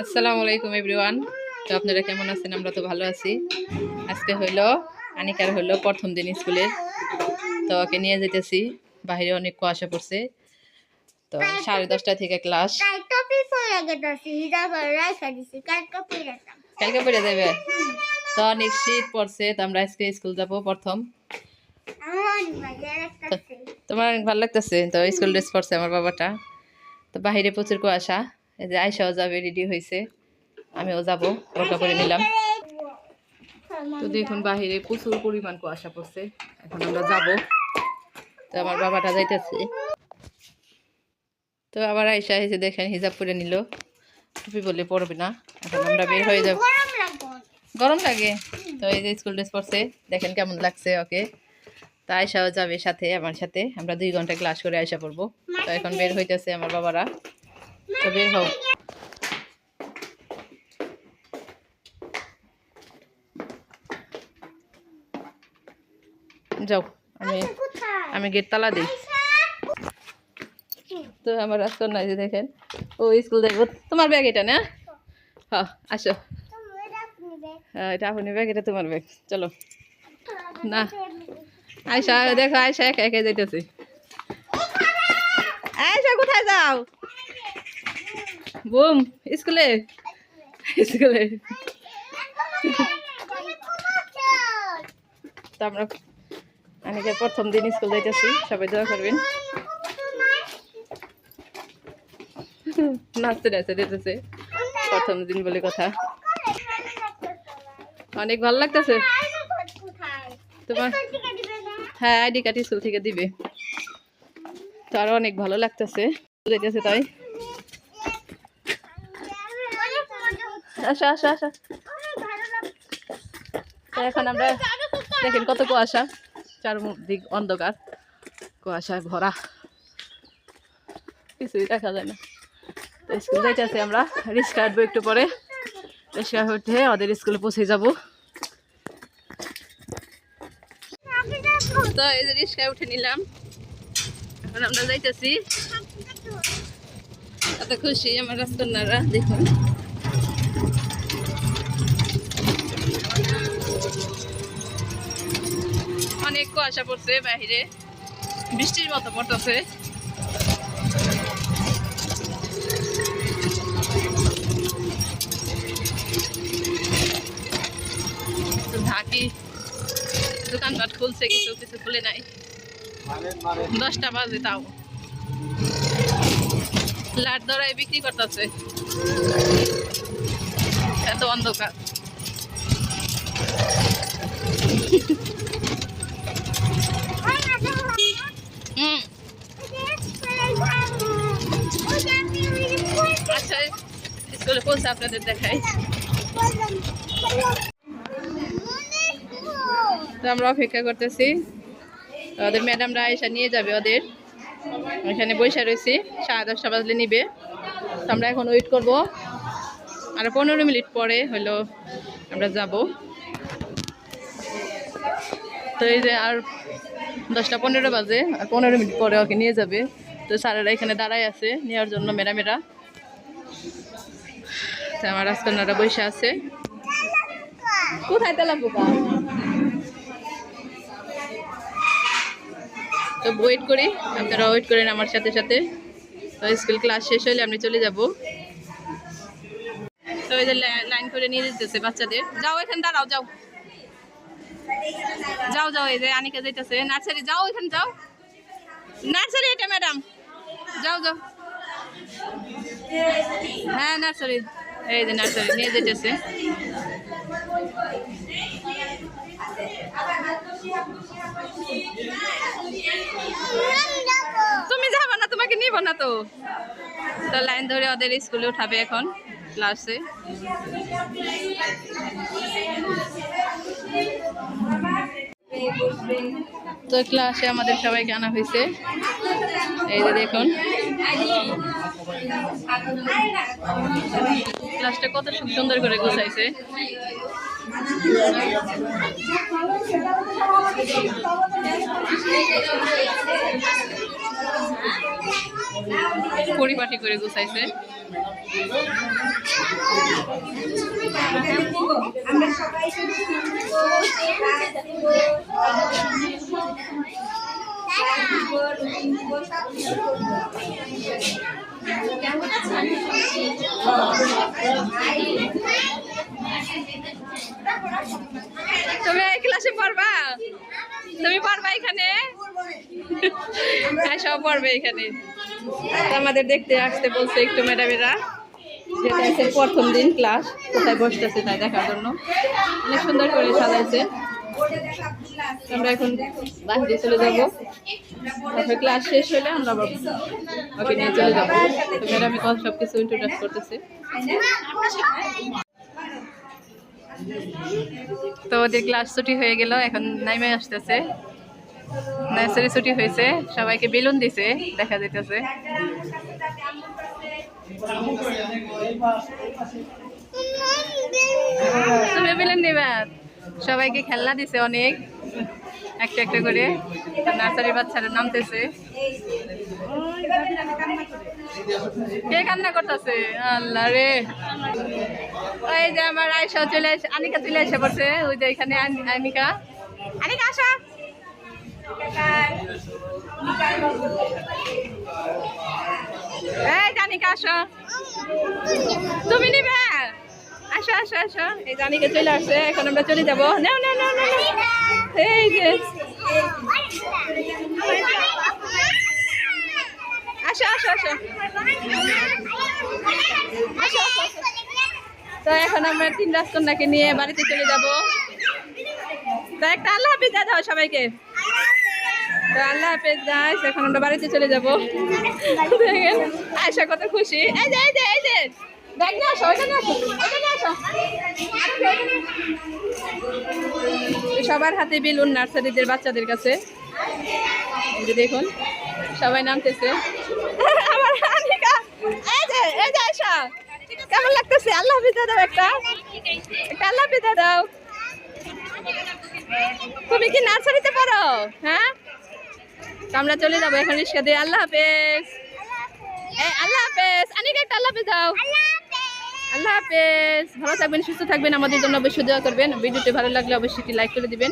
আসসালামু আলাইকুম এভরিওয়ান। তো আপনারা কেমন আছেন? আমরা তো ভালো আছি। আজকে হইল, আনিকার হইল প্রথম দিন স্কুলের। তো ওকে নিয়ে যেতেছি বাইরে অনেক কুয়াশা পড়ছে। তো সাড়ে দশটা থেকে ক্লাস। কালকে পড়ে যাবে? তো অনেক শীত পড়ছে, তো আমরা আজকে স্কুল যাব প্রথম। তোমার অনেক ভালো লাগতেছে? তো স্কুল ড্রেস পরছে আমার বাবাটা। তো বাইরে প্রচুর কুয়াশা। যে আয়সাও যাবে রেডি হয়েছে। আমিও যাব ওটা করে নিলাম। তো দেখুন বাহিরে প্রচুর পরিমাণ কুয়াশা পড়ছে। এখন আমরা যাব। তো আমার বাবাটা যাইতেছে। তো আবার আয়সা এসে দেখেন হিজাব পরে নিল। টুপি বললে পড়বে না। এখন আমরা বের হয়ে যাব। গরম গরম লাগে। তো এই যে স্কুল ড্রেস পরছে। দেখেন কেমন লাগছে ওকে। তো আয়সাও যাবে সাথে আমার সাথে। আমরা দুই ঘণ্টা ক্লাস করে আয়সা পড়ব তো এখন বের হইতেছে আমার বাবারা। তো বের হোক যাও আমি আমি গেট তালা দিই। তো আমার নাই যে দেখেন। ও স্কুল দেখব তোমার ব্যাগ এটা না? হ্যাঁ আসো। হ্যাঁ এটা আপনি ব্যাগ এটা তোমার ব্যাগ চলো। না। আয়সা দেখো আয়সা একা একা যাইতেছে। আয়সা কোথায় যাও? বুম, স্কুলে। স্কুলে। তো আমরা অনেকের প্রথম দিন স্কুল যাইতেছি, সবাই দোয়া করবেন। নাচতে নাচতে দিতেছে প্রথম দিন বলে কথা। অনেক ভালো লাগতেছে। তোমার? হ্যাঁ আইডি কার্ড স্কুল থেকে দিবে। তো আরও অনেক ভালো লাগতেছে। যাইতেছে তাই। আসা আসা আসা। এখন আমরা দেখেন কত কুয়াশা। চারদিক অন্ধকার। কুয়াশায় ভরা। কিছুই দেখা যায় না। স্কুল যাইতেছে আমরা। রিক্সা আসব একটু পরে। রিক্সা উঠে ওদের স্কুলে পৌঁছে যাব। তো এই যে রিক্সায় উঠে নিলাম। এখন আমরা যাইতেছি। এত খুশি আমার রাস্তানারা দেখুন। অনেক কুয়াশা পড়ছে বাহিরে বৃষ্টির মতো পড়তেছে। ঢাকি দোকানপাট খুলছে কিছু কিছু খুলে নাই। দশটা বাজে তাও। লাট দরাই বিক্রি করতেছে। এত অন্ধকার। পৌঁছে আপনাদের দেখাই। আমরা অপেক্ষা করতেছি। ওদের ম্যাডামরা এসে নিয়ে যাবে ওদের। ওইখানে বসে রয়েছি, সাড়ে দশটা বাজলে নিবে। আমরা এখন ওয়েট করব। আর পনেরো মিনিট পরে হলো আমরা যাব। তো এই যে আর দশটা পনেরো বাজে, আর পনেরো মিনিট পরে ওকে নিয়ে যাবে। তো স্যারেরা এখানে দাঁড়ায় আছে নেওয়ার জন্য, ম্যাডামেরা। তো আমার রাজকন্যারা বসে আছে। কোথায় তেলা পোকা তো ওয়েট করি, আপনারা ওয়েট করেন আমার সাথে সাথে। তো স্কুল ক্লাস শেষ হলে আমি চলে যাব। তো লা- লাইন করে নিয়ে যেতেছে বাচ্চাদের। যাও এখানে, দাঁড়াও, যাও। যাও যাও, এই যে আনিকা যাইতেছে। নার্সারি, যাও এখানে, যাও। নার্সারি এটা ম্যাডাম যাও যাও। হ্যাঁ নার্সারি। এই যে নার্সারি, নিয়ে যেতেছে তুমি যাবে না, তোমাকে নিব না তো। তো লাইন ধরে ওদের স্কুলে উঠাবে এখন, ক্লাসে। তো ক্লাসে আমাদের সবাইকে আনা হয়েছে। এই যে দেখুন। ক্লাসটা কত সুন্দর করে গুছাইছে। পরিপাটি করে গুছাইছে। তুমি এই ক্লাসে পড়বা? তুমি পড়বা এখানে? হ্যাঁ সব পড়বে এখানে। আমাদের দেখতে আসতে বলছে একটু ম্যাডামেরা যেটা প্রথম দিন ক্লাস, কোথায় বসতেছে তাই দেখার জন্য। অনেক সুন্দর করে সাজাইছে। আমরা এখন বাহিরে চলে ক্লাস শেষ হলে আমরা ওকে নিয়ে চলে যাব। তো সব কিছু ইন্ট্রোডাক্স করতেছে। তো ওদের ক্লাস ছুটি হয়ে গেল, এখন নাইমে আসতেছে। নার্সারি ছুটি হয়েছে, সবাইকে বেলুন দিছে, দেখা যাইতেছে। তুমি বেলুন নিবা সবাইকে খেলনা দিছে অনেক। একটা একটা করে। নার্সারি বাচ্চারা নামতেছে। কে কান্না করতেছে? আল্লাহ রে। ওই যে আমার আয়সা চলে আনিকা চলে এসে পড়ছে ওই যে এখানে আনি- আনিকা। আনিকা, আসা। এই জানিকা আসো। তুমি নিবে? আসো আসো আসো। এই জানিকা চলে আসছে এখন আমরা চলে যাব। এই যে। আসো আসো আসো। তো এখন আমরা তিন রাজকন্যাকে নিয়ে বাড়িতে চলে যাব। তো একটা আল্লাহ হাফিজ দাও সবাইকে। তো আল্লাহ হাফেজ গাইস এখন আমরা বাড়িতে চলে যাব। আয়সা কত খুশি। এই যে এই যে এই যে। দেখ না আসো ওইখানে আসো ওইখানে আসো। সবার হাতে বেলুন নার্সারিদের বাচ্চাদের কাছে। দেখুন, সবাই নামতেছে। কেমন লাগতেছে? আল্লাহ দাও একটা। আল্লাহ দাও তুমি কি নার্সারিতে পড়ো? হ্যাঁ? আমরা চলে যাব এখন রিক্সা দিয়ে। আল্লাহ হাফেজ। আল্লাহ হাফেজ, আনিকা একটা আল্লাহ হাফেজ দাও। আল্লাহ হাফেজ। ভালো থাকবেন, সুস্থ থাকবেন। আমাদের জন্য অবশ্যই দেওয়া করবেন। ভিডিওটি ভালো লাগলে অবশ্যই লাইক করে দিবেন।